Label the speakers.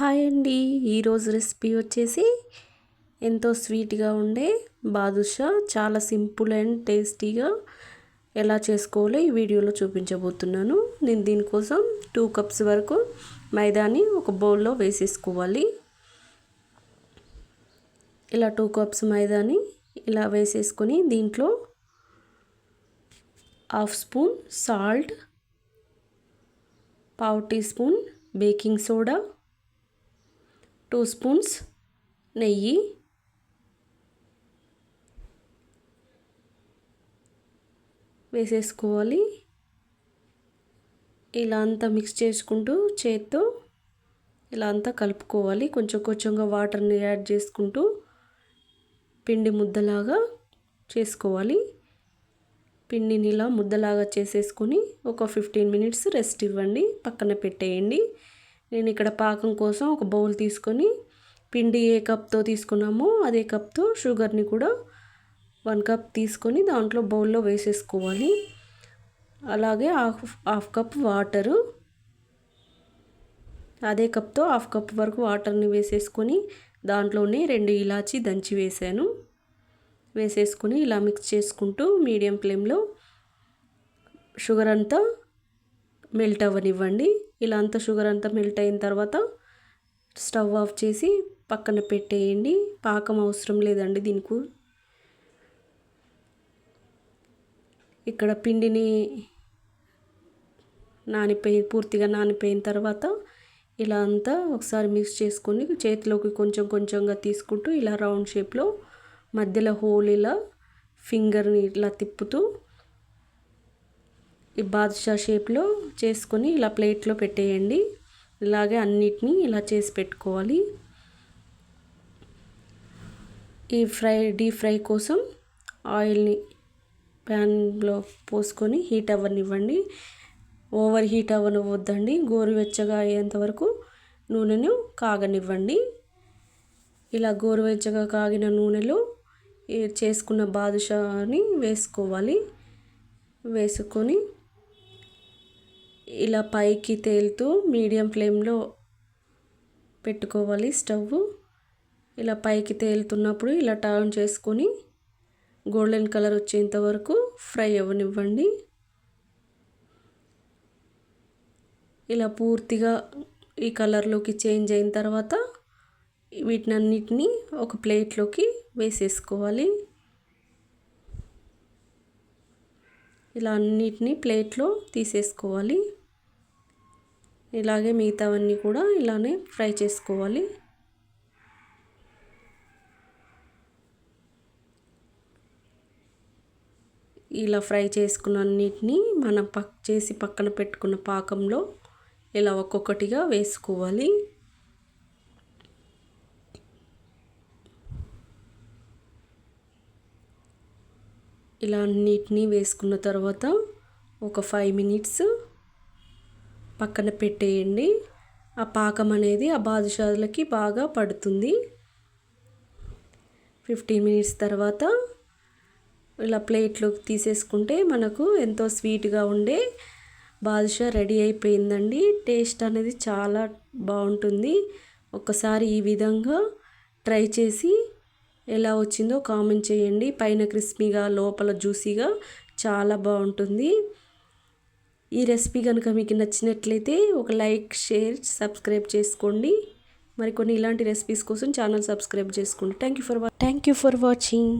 Speaker 1: Hi అండి. ఈరోజు recipe వచ్చేసి ఎంతో స్వీట్గా ఉండే బాదుషా. చాలా సింపుల్ అండ్ టేస్టీగా ఎలా చేసుకోవాలో ఈ వీడియోలో చూపించబోతున్నాను. నేను దీనికోసం టూ కప్స్ వరకు మైదాని ఒక బౌల్లో వేసేసుకోవాలి. ఇలా టూ కప్స్ మైదాని ఇలా వేసేసుకొని దీంట్లో హాఫ్ స్పూన్ సాల్ట్ పావు teaspoon baking soda two spoons నెయ్యి. వేసేసుకోవాలి. ఇలా అంతా మిక్స్ చేసుకుంటూ చేత్తో ఇలా అంతా కలుపుకోవాలి. కొంచెం కొంచెంగా వాటర్ని యాడ్ చేసుకుంటూ పిండి ముద్దలాగా చేసుకోవాలి. పిండిని ఇలా ముద్దలాగా చేసేసుకొని ఒక ఫిఫ్టీన్ మినిట్స్ రెస్ట్ ఇవ్వండి. పక్కన పెట్టేయండి. నేను ఇక్కడ పాకం కోసం ఒక బౌల్ తీసుకొని పిండి ఏ కప్తో తీసుకున్నామో అదే కప్తో షుగర్ని కూడా వన్ కప్ తీసుకొని దాంట్లో బౌల్లో వేసేసుకోవాలి. అలాగే హాఫ్ హాఫ్ కప్ వాటరు. అదే కప్తో హాఫ్ కప్ వరకు వాటర్ని వేసేసుకొని దాంట్లోనే రెండు ఇలాచి దంచి వేసాను వేసేసుకొని ఇలా మిక్స్ చేసుకుంటూ మీడియం ఫ్లేమ్లో షుగర్ అంతా మెల్ట్ అవ్వనివ్వండి. ఇలా అంతా షుగర్ అంతా మెల్ట్ అయిన తర్వాత స్టవ్ ఆఫ్ చేసి పక్కన పెట్టేయండి. పాకం అవసరం లేదండి దీనికి. ఇక్కడ పిండిని నానిపోయి పూర్తిగా నానిపోయిన తర్వాత ఇలా అంతా ఒకసారి మిక్స్ చేసుకొని చేతిలోకి కొంచెం కొంచెంగా తీసుకుంటూ ఇలా రౌండ్ షేప్లో మధ్యలో హోల్ ఇలా ఫింగర్ని ఇట్లా తిప్పుతూ ఈ బాదుషా షేప్లో చేసుకొని ఇలా ప్లేట్లో పెట్టేయండి. ఇలాగే అన్నిటినీ ఇలా చేసి పెట్టుకోవాలి. ఈ ఫ్రై డీప్ ఫ్రై కోసం ఆయిల్ని ప్యాన్లో పోసుకొని హీట్ అవ్వనివ్వండి. ఓవర్ హీట్ అవ్వనివ్వద్దండి. గోరువెచ్చగా అయ్యేంత వరకు నూనెను కాగనివ్వండి. ఇలా గోరువెచ్చగా కాగిన నూనెలో చేసుకున్న బాదుషాని వేసుకోవాలి. వేసుకొని ఇలా పైకి తేలుతూ మీడియం ఫ్లేమ్లో పెట్టుకోవాలి స్టవ్. ఇలా పైకి తేలుతున్నప్పుడు ఇలా టర్న్ చేసుకొని గోల్డెన్ కలర్ వచ్చేంత వరకు ఫ్రై అవ్వనివ్వండి. ఇలా పూర్తిగా ఈ కలర్లోకి చేంజ్ అయిన తర్వాత వీటిని అన్నిటినీ ఒక ప్లేట్లోకి వేసేసుకోవాలి. ఇలా అన్నిటినీ ప్లేట్లో తీసేసుకోవాలి. ఇలాగే మిగతావన్నీ కూడా ఇలానే ఫ్రై చేసుకోవాలి. ఇలా ఫ్రై చేసుకున్న అన్నిటినీ మనం పక్ చేసి పక్కన పెట్టుకున్న పాకంలో ఇలా ఒక్కొక్కటిగా వేసుకోవాలి. ఇలా అన్నిటినీ వేసుకున్న తర్వాత ఒక ఫైవ్ మినిట్స్ పక్కన పెట్టేయండి. ఆ పాకం అనేది ఆ బాదుషాలకి బాగా పడుతుంది. ఫిఫ్టీన్ మినిట్స్ తర్వాత ఇలా ప్లేట్లోకి తీసేసుకుంటే మనకు ఎంతో స్వీట్గా ఉండే బాదుషా రెడీ అయిపోయిందండి. టేస్ట్ అనేది చాలా బాగుంటుంది. ఒకసారి ఈ విధంగా ట్రై చేసి ఎలా వచ్చిందో కామెంట్ చేయండి. పైన క్రిస్పీగా లోపల జ్యూసీగా చాలా బాగుంటుంది. ఈ రెసిపీ కనుక మీకు నచ్చినట్లయితే ఒక లైక్ షేర్ సబ్స్క్రైబ్ చేసుకోండి. మరికొన్ని ఇలాంటి రెసిపీస్ కోసం ఛానల్ సబ్స్క్రైబ్ చేసుకోండి thank you for thank you for watching.